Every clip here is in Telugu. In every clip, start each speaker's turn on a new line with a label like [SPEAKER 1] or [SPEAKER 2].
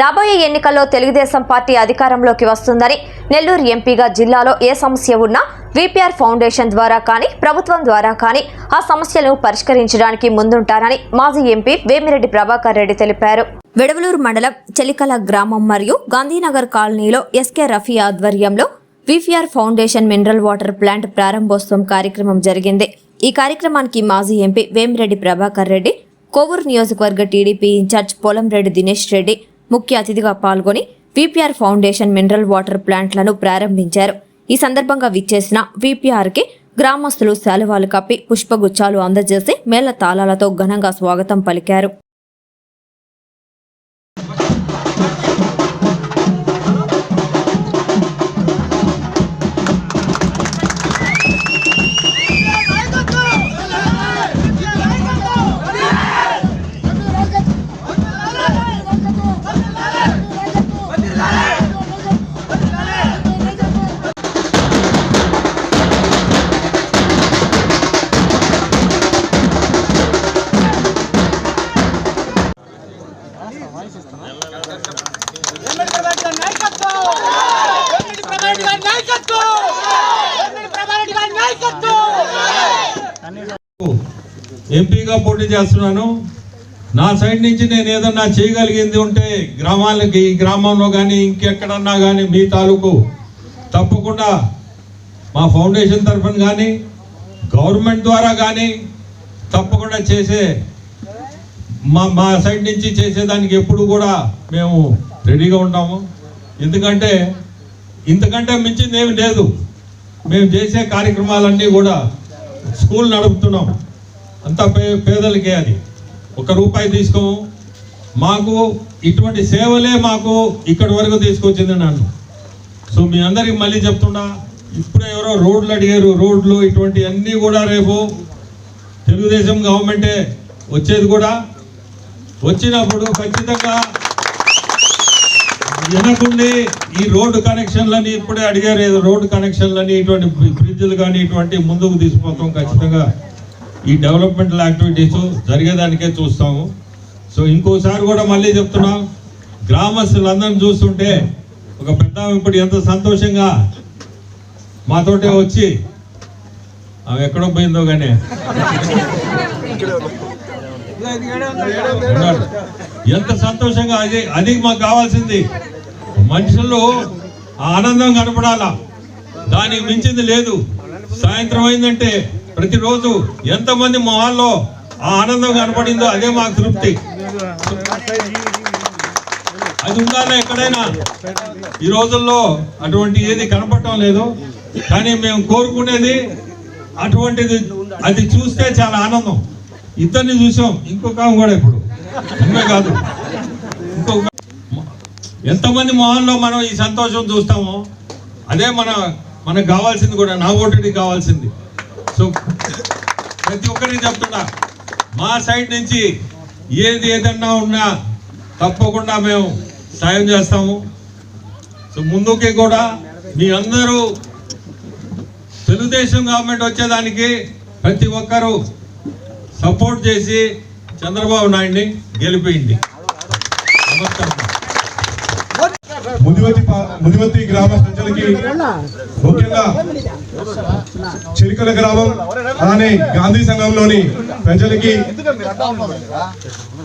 [SPEAKER 1] రాబోయే ఎన్నికల్లో తెలుగుదేశం పార్టీ అధికారంలోకి వస్తుందని నెల్లూరు ఎంపీగా జిల్లాలో ఏ సమస్య ఉన్నా విపిఆర్ ఫౌండేషన్ ద్వారా కానీ ప్రభుత్వం ద్వారా కానీ ఆ సమస్యలను పరిష్కరించడానికి ముందుంటారని మాజీ ఎంపీ వేమిరెడ్డి ప్రభాకర్ రెడ్డి తెలిపారు. వెడవలూరు మండలం చెలికల గ్రామం మరియు గాంధీనగర్ కాలనీలో ఎస్కే రఫీ ఆధ్వర్యంలో VPR foundation mineral water plant ప్రారంభోత్సవం కార్యక్రమం జరిగింది. ఈ కార్యక్రమానికి మాజీ ఎంపీ వేమిరెడ్డి ప్రభాకర్ రెడ్డి కోవూరు నియోజకవర్గ TDP in charge Polamreddy Dinesh Reddy ముఖ్య అతిథిగా పాల్గొని విపిఆర్ ఫౌండేషన్ మినరల్ వాటర్ ప్లాంట్లను ప్రారంభించారు. ఈ సందర్భంగా విచ్చేసిన విపిఆర్కి గ్రామస్తులు శాలువాలు కప్పి పుష్పగుచ్చాలు అందజేసి మేళ తాళాలతో ఘనంగా స్వాగతం పలికారు.
[SPEAKER 2] ఎంపీగా పోటీ చేస్తున్నాను. నా సైడ్ నుంచి నేను ఏదన్నా చేయగలిగింది ఉంటే గ్రామాలకి ఈ గ్రామంలో కానీ ఇంకెక్కడన్నా కానీ మీ తాలూకు తప్పకుండా మా ఫౌండేషన్ తరఫున కానీ గవర్నమెంట్ ద్వారా కానీ తప్పకుండా చేసే మా మా సైడ్ నుంచి చేసేదానికి ఎప్పుడు కూడా మేము రెడీగా ఉంటాము. ఎందుకంటే ఇంతకంటే మించింది ఏమి లేదు. మేము చేసే కార్యక్రమాలన్నీ కూడా స్కూల్ నడుపుతున్నాం. అంతా పే పేదలకే అది. ఒక రూపాయి తీసుకోము మాకు ఇటువంటి సేవలే మాకు ఇక్కడి వరకు తీసుకొచ్చింది నన్ను. సో మీ అందరికి మళ్ళీ చెప్తున్నా ఇప్పుడే ఎవరో రోడ్లు అడిగారు. రోడ్లు ఇటువంటి అన్నీ కూడా రేపు తెలుగుదేశం గవర్నమెంటే వచ్చేది కూడా. వచ్చినప్పుడు ఖచ్చితంగా వెనకుండి ఈ రోడ్డు కనెక్షన్లని ఇప్పుడే అడిగారు. రోడ్డు కనెక్షన్లని ఇటువంటి బ్రిడ్జ్లు కానీ ఇటువంటి ముందుకు తీసుకుపోతాం ఖచ్చితంగా. ఈ డెవలప్మెంటల్ యాక్టివిటీస్ జరిగేదానికే చూస్తాము. సో ఇంకోసారి కూడా మళ్ళీ చెప్తున్నాం గ్రామస్తులందరిని చూస్తుంటే ఒక పెద్ద ఇప్పుడు ఎంత సంతోషంగా మాతోటే వచ్చి ఆమె ఎక్కడో పోయిందో కానీ. ఎంత సంతోషంగా అది అది మాకు కావాల్సింది. మనుషుల్లో ఆ ఆనందం కనపడాలా? దానికి మించింది లేదు. సాయంత్రం అయిందంటే ప్రతిరోజు ఎంతమంది మా వాళ్ళలో ఆ ఆనందం కనపడిందో అదే మాకు తృప్తి. అది ఉండాలి ఎక్కడైనా? ఈ రోజుల్లో అటువంటి ఏది కనపడటం లేదు. కానీ మేము కోరుకునేది అటువంటిది అది చూస్తే చాలా ఆనందం. ఇద్దరిని చూసాం ఇంకొక కూడా ఇప్పుడు. ఉన్నా కాదు. ఇంకొక ఎంతమంది మొహంలో మనం ఈ సంతోషం చూస్తామో అదే మన మనకు కావాల్సింది కూడా నా ఓటుకి కావాల్సింది. సో ప్రతి ఒక్కరికి చెప్తున్నా మా సైడ్ నుంచి ఏది ఏదన్నా ఉన్నా తప్పకుండా మేము సాయం చేస్తాము. సో ముందుకి కూడా మీ అందరూ తెలుగుదేశం గవర్నమెంట్ వచ్చేదానికి ప్రతి ఒక్కరూ సపోర్ట్ చేసి చంద్రబాబు నాయుడిని గెలిపోయింది నమస్కారం.
[SPEAKER 3] ముదివతి పా- ముదివతి గ్రామ ప్రజలకి ముఖ్యంగా చిరికల గ్రామం అలానే గాంధీ సంఘంలోని ప్రజలకి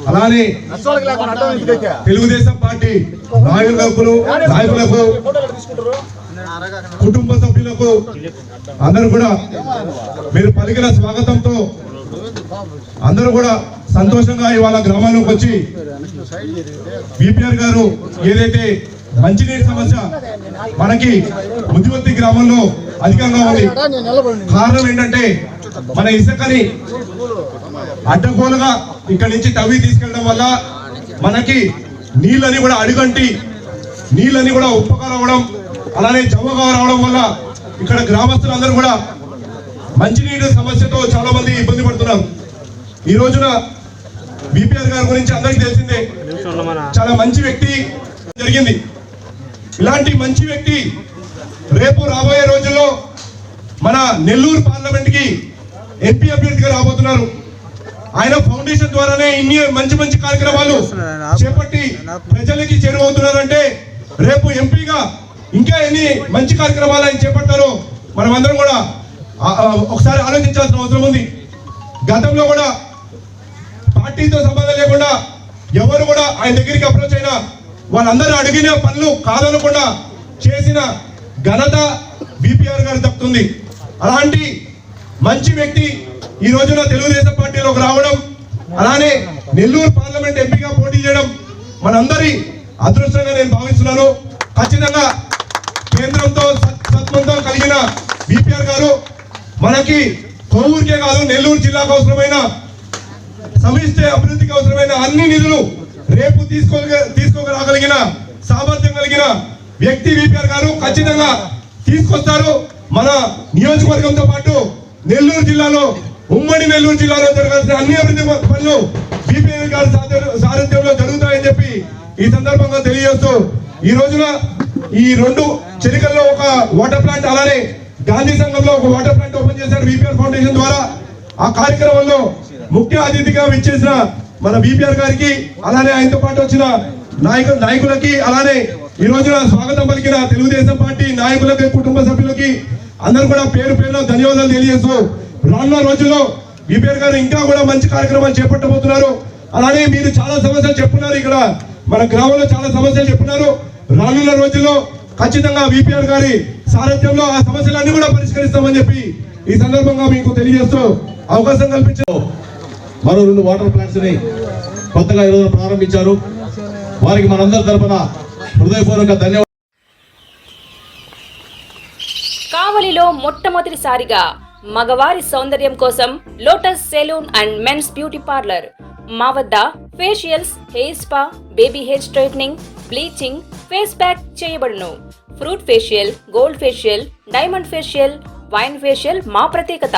[SPEAKER 3] అలానే తెలుగుదేశం పార్టీ నాయకులకు నాయకులకు కుటుంబ సభ్యులకు అందరూ కూడా మీరు పలికిన స్వాగతంతో అందరూ కూడా సంతోషంగా ఇవాళ గ్రామానికి వచ్చి బీపీఆర్ గారు ఏదైతే మంచినీటి సమస్య మనకి ముదివర్తి గ్రామంలో అధికంగా ఉంది. కారణం ఏంటంటే మన ఇసుకని అడ్డగోలుగా ఇక్కడి నుంచి తవ్వి తీసుకెళ్ళడం వల్ల మనకి నీళ్ళని కూడా అడుగంటి నీళ్ళని కూడా ఉప్పగా రావడం అలానే జమ్మగా రావడం వల్ల ఇక్కడ గ్రామస్తులందరూ కూడా మంచినీటి సమస్యతో చాలా మంది ఇబ్బంది పడుతున్నారు. ఈ రోజున బీపీఆర్ గారి గురించి అందరికీ తెలిసిందే. చాలా మంచి వ్యక్తి జరిగింది. ఇలాంటి మంచి వ్యక్తి రేపు రాబోయే రోజుల్లో మన నెల్లూరు పార్లమెంట్కి ఎంపీ అభ్యర్థిగా రాబోతున్నారు. ఆయన ఫౌండేషన్ ద్వారానే ఇన్ని మంచి మంచి కార్యక్రమాలు చేపట్టి ప్రజలకి చేరువవుతున్నారంటే రేపు ఎంపీగా ఇంకా ఎన్ని మంచి కార్యక్రమాలు ఆయన చేపడతారో మనమందరం కూడా ఒకసారి ఆలోచించాల్సిన అవసరం ఉంది. గతంలో కూడా పార్టీతో సంబంధం లేకుండా ఎవరు కూడా ఆయన దగ్గరికి అప్రోచ్ అయినా వాళ్ళందరూ అడిగిన పనులు కాదనకుండా చేసిన ఘనత బీపీఆర్ గారు తప్పుతుంది. అలాంటి మంచి వ్యక్తి ఈ రోజున తెలుగుదేశం పార్టీలోకి రావడం అలానే నెల్లూరు పార్లమెంట్ ఎంపీగా పోటీ చేయడం మనందరి అదృష్టంగా నేను భావిస్తున్నాను. ఖచ్చితంగా కేంద్రంతో సత్- సత్వంతో కలిగిన బీపీఆర్ గారు మనకి కొవ్వూరికే కాదు నెల్లూరు జిల్లాకు అవసరమైన సమిష్టి అభివృద్ధికి అవసరమైన అన్ని నిధులు రేపు తీసుకో తీసుకోగలిగిన సామర్థ్యం కలిగిన వ్యక్తి విపిఆర్ గారు ఖచ్చితంగా తీసుకొస్తారు. మన నియోజకవర్గంతో పాటు నెల్లూరు జిల్లాలో ఉమ్మడి నెల్లూరు జిల్లాలో జరగాల్సిన అన్ని అభివృద్ధి పనులు బీపీఆర్ గారి సారథ్యంలో జరుగుతాయని చెప్పి ఈ సందర్భంగా తెలియజేస్తూ ఈ రోజున ఈ రెండు చెరికల్లో ఒక వాటర్ ప్లాంట్ అలానే గాంధీ సంఘంలో ఒక వాటర్ ప్లాంట్ ఓపెన్ చేశారు విపిఆర్ ఫౌండేషన్ ద్వారా. ఆ కార్యక్రమంలో ముఖ్య అతిథిగా విచ్చేసిన మన బీపీఆర్ గారికి అలానే ఆయనతో పాటు వచ్చిన నాయకు నాయకులకి అలానే ఈ రోజున స్వాగతం పలికిన తెలుగుదేశం పార్టీ నాయకులకి కుటుంబ సభ్యులకి అందరూ కూడా పేరు పేరున ధన్యవాదాలు తెలియజేస్తూ రానున్న రోజుల్లో బీపీఆర్ గారు ఇంకా కూడా మంచి కార్యక్రమాలు చేపట్టబోతున్నారు. అలానే మీరు చాలా సమస్యలు చెప్పున్నారు ఇక్కడ. మన గ్రామంలో చాలా సమస్యలు చెప్పున్నారు. రానున్న రోజుల్లో ఖచ్చితంగా విపిఆర్ గారి సారథ్యంలో ఆ సమస్యలన్నీ కూడా పరిష్కరిస్తామని చెప్పి ఈ సందర్భంగా మీకు తెలియజేస్తూ అవకాశం కల్పించారు
[SPEAKER 4] మరో రెండు వాటర్ ప్లాంట్స్ని కొత్తగా ఈరోజు ప్రారంభించారు. వారికి మనందరి తరపున హృదయపూర్వక ధన్యవాదాలు.
[SPEAKER 5] కావలిలో మొట్టమొదటిసారిగా మగవారి సౌందర్యం కోసం lotus salon and men's beauty parlour. మా వద్ద facials hair spa baby hair straightening bleaching face pack చేయబడును. Fruit facial gold facial diamond facial wine facial మా ప్రత్యేకత.